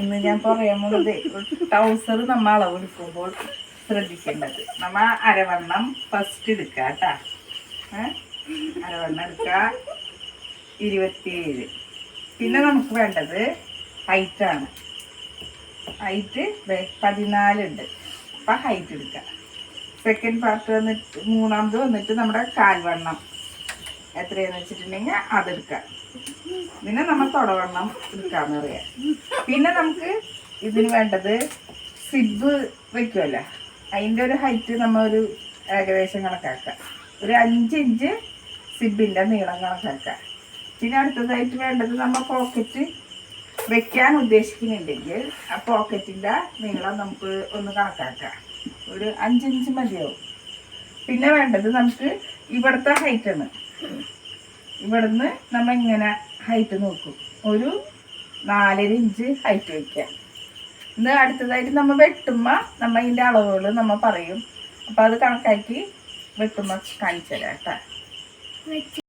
ഇന്ന് ഞാൻ പറയാൻ പോകുന്നത് ട്രൗസർ നമ്മൾ അളവെടുക്കുമ്പോൾ ശ്രദ്ധിക്കേണ്ടത്. നമ്മ അരവണ്ണം ഫസ്റ്റ് എടുക്കുക കേട്ടാ? അരവണ്ണം എടുക്കുക ഇരുപത്തിയേഴ്. പിന്നെ നമുക്ക് വേണ്ടത് ആണ്. ഹൈറ്റ് പതിനാലുണ്ട് അപ്പം ഹൈറ്റ് എടുക്കുക സെക്കൻഡ് പാർട്ട് വന്നിട്ട് മൂന്നാമത് വന്നിട്ട് നമ്മുടെ കാൽവണ്ണം എത്രയാന്ന് വെച്ചിട്ടുണ്ടെങ്കിൽ അതെടുക്കാം. പിന്നെ നമ്മൾ തുടവണ്ണം എടുക്കാന്ന് പറയാം. പിന്നെ നമുക്ക് ഇതിന് വേണ്ടത് സിബ് വെക്കുമല്ല അതിന്റെ ഒരു ഹൈറ്റ് നമ്മൾ ഒരു ഏകദേശം കണക്കാക്കാം. ഒരു അഞ്ച് ഇഞ്ച് സിബിന്റെ നീളം കണക്കാക്കാം. പിന്നെ അടുത്തതായിട്ട് വേണ്ടത് നമ്മൾ പോക്കറ്റ് വെക്കാൻ ഉദ്ദേശിക്കുന്നുണ്ടെങ്കിൽ ആ പോക്കറ്റിന്റെ നീളം നമുക്ക് ഒന്ന് കണക്കാക്കാം. ഒരു അഞ്ചിഞ്ച് മതിയാവും. പിന്നെ വേണ്ടത് നമുക്ക് ഇവിടുത്തെ ഹൈറ്റാണ് ഇവിടുന്ന് നമ്മൾ ഇങ്ങനെ ഹൈറ്റ് നോക്കും. ഒരു നാലര ഇഞ്ച് ഹൈറ്റ് വയ്ക്കാം ഇന്ന് അടുത്തതായിട്ട് നമ്മൾ വെട്ടുമ്പോൾ നമ്മൾ അതിന്റെ അളവുകൾ നമ്മൾ പറയും. അപ്പോൾ അത് കണക്കാക്കി വെട്ടുമ്പോൾ കാണിച്ചു തരാം കേട്ടോ.